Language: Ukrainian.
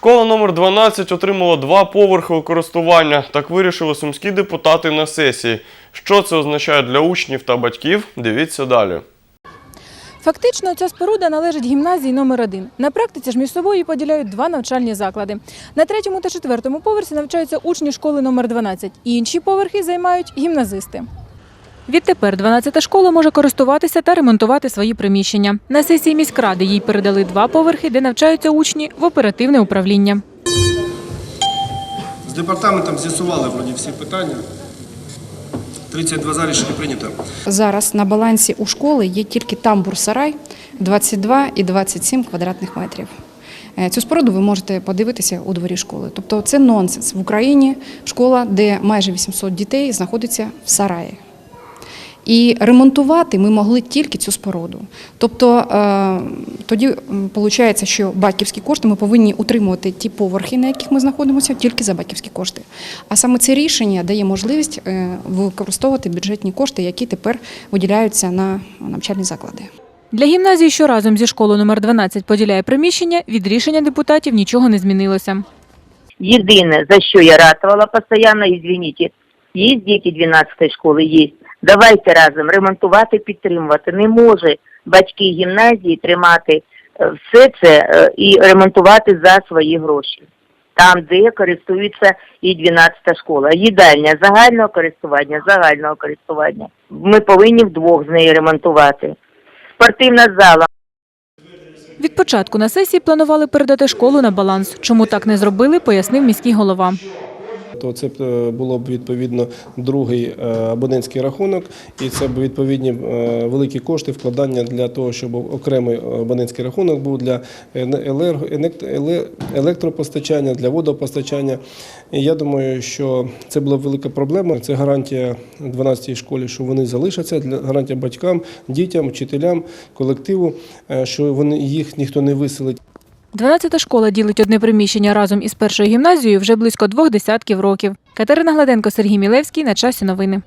Школа номер 12 отримала два поверхи у користування. Так вирішили сумські депутати на сесії. Що це означає для учнів та батьків? Дивіться далі. Фактично, ця споруда належить гімназії номер 1 На практиці ж між собою поділяють два навчальні заклади. На третьому та четвертому поверсі навчаються учні школи номер 12 Інші поверхи займають гімназисти. Відтепер 12-та школа може користуватися та ремонтувати свої приміщення. На сесії міськради їй передали два поверхи, де навчаються учні в оперативне управління. З департаментом з'ясували вроді всі питання. 32 за рішення прийнято. Зараз на балансі у школи є тільки тамбур-сарай 22 і 27 квадратних метрів. Е, Цю споруду ви можете подивитися у дворі школи. Тобто це нонсенс. В Україні школа, де майже 800 дітей знаходиться в сараї. І ремонтувати ми могли тільки цю споруду. Тобто е, тоді виходить, що батьківські кошти ми повинні утримувати ті поверхи, на яких ми знаходимося, тільки за батьківські кошти. А саме це рішення дає можливість е, використовувати бюджетні кошти, які тепер виділяються на навчальні заклади. Для гімназії, що разом зі школою номер 12 поділяє приміщення, від рішення депутатів нічого не змінилося. Единое, за что я ратовала постоянно, извините, є діти 12 школи, є. Давайте разом ремонтувати, підтримувати. Не може батьки гімназії тримати е, все це е, і ремонтувати за свої гроші. Там, де користується і 12 школа. Їдальня загального користування, загального користування. Ми повинні вдвох з нею ремонтувати. Спортивна зала. Від початку на сесії планували передати школу на баланс. Чому так не зробили, пояснив міський голова. То це е, було б відповідно другий е, абонентський рахунок, і це б відповідні е, великі кошти вкладання для того, щоб окремий абонентський рахунок був для електропостачання, для водопостачання. Я думаю, що це була б велика проблема. Це гарантія 12-й школі, що вони залишаться, гарантія батькам, дітям, вчителям, колективу, що їх ніхто не виселить. 12-та школа ділить одне приміщення разом із першою гімназією вже близько двох десятків років. Катерина Гладенко, Сергій Мілевський. На часі новини.